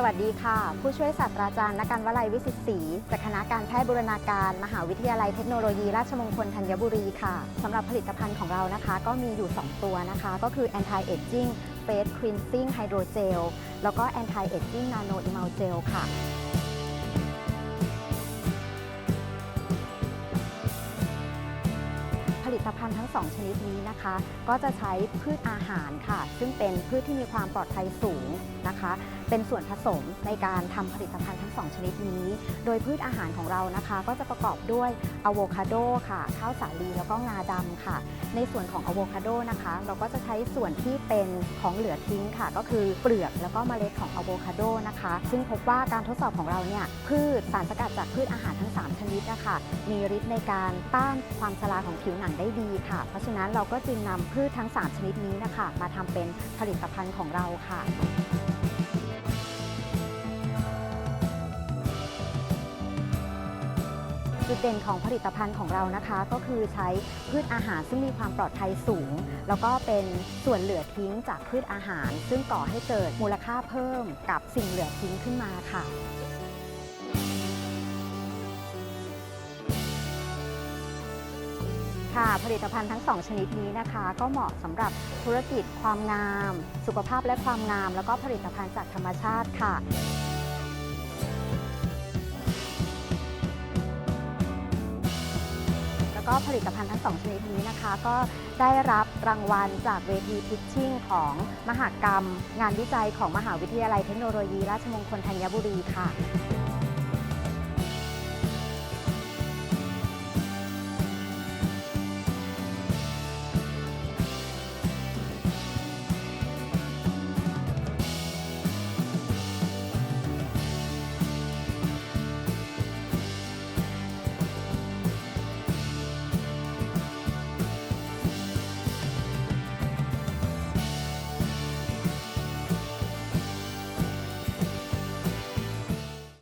สวัสดีค่ะ ผู้ช่วยศาสตราจารย์นการวลัยวิสิตศรีจากคณะการแพทย์บูรณาการ มหาวิทยาลัยเทคโนโลยี ราชมงคลธัญบุรีค่ะสำหรับผลิตภัณฑ์ของเรานะคะ ก็มีอยู่ 2 ตัวนะคะ ก็คือ anti aging face cleansing hydrogel แล้วก็ anti aging nano emulgel ค่ะ ตภัณฑ์ทั้ง 2 ชนิดนี้นะคะ ก็จะใช้พืชอาหารค่ะ ซึ่งเป็นพืชที่มีความปลอดภัยสูงนะคะ เป็นส่วนผสมในการทำผลิตภัณฑ์ทั้ง 2 ชนิดนี้ โดยพืชอาหารของเรานะคะ ก็จะประกอบด้วยอะโวคาโดค่ะ ข้าวสาลีแล้วก็งาดำค่ะ ในส่วนของอะโวคาโดนะคะ เราก็จะใช้ส่วนที่เป็นของเหลือทิ้งค่ะ ก็คือเปลือกแล้วก็เมล็ดของอะโวคาโดนะคะ ซึ่งพบว่าการทดสอบของเราเนี่ยพืชสารสกัดจากพืชอาหารทั้ง 3 ชนิดนะคะมีฤทธิ์ในการต้านความชราของผิวหนังได้ดีค่ะ เพราะฉะนั้นเราก็จึงนำพืชทั้ง 3 ชนิดนี้นะคะ มาทำเป็นผลิตภัณฑ์ของเราค่ะจุดเด่นของผลิตภัณฑ์ของเรานะคะ ก็คือใช้พืชอาหารซึ่งมีความปลอดภัยสูง แล้วก็เป็นส่วนเหลือทิ้งจากพืชอาหาร ซึ่งก่อให้เกิดมูลค่าเพิ่มกับสิ่งเหลือทิ้งขึ้นมาค่ะ ค่ะ ผลิตภัณฑ์ทั้ง 2 ชนิดนี้นะคะ ก็เหมาะสำหรับธุรกิจความงาม สุขภาพและความงาม แล้วก็ผลิตภัณฑ์จากธรรมชาติค่ะแล้วก็ผลิตภัณฑ์ทั้ง 2 ชนิดนี้นะคะ ก็ได้รับรางวัลจากเวทีพิชชิ่งของมหากรรม งานวิจัยของมหาวิทยาลัยเทคโนโลยี ราชมงคลธัญบุรีค่ะ